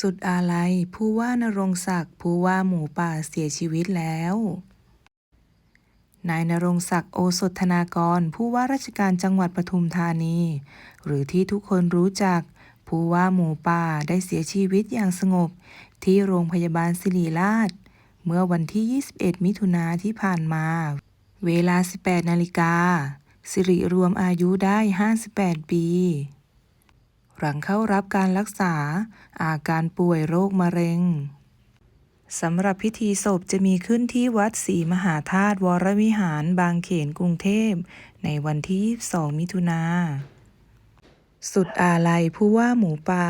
สุดอาลัยผู้ว่านรงศักดิ์ผู้ว่าหมูป่าเสียชีวิตแล้ว นายนรงศักดิ์โอสถธนากร ผู้ว่าราชการจังหวัดปทุมธานี หรือที่ทุกคนรู้จัก ผู้ว่าหมูป่าได้เสียชีวิตอย่างสงบ ที่โรงพยาบาลศิริราช เมื่อวันที่ 21 มิถุนาที่ผ่านมา เวลา 18 นาฬิกาสิริรวมอายุได้ 58 ปี หลังเข้ารับการรักษา อาการป่วยโรคมะเร็งสำหรับพิธีศพจะมีขึ้นที่วัดศรีมหาธาตุวรวิหารบางเขนกรุงเทพ ในวันที่22มิถุนา สุดอาลัยผู้ว่าหมูป่า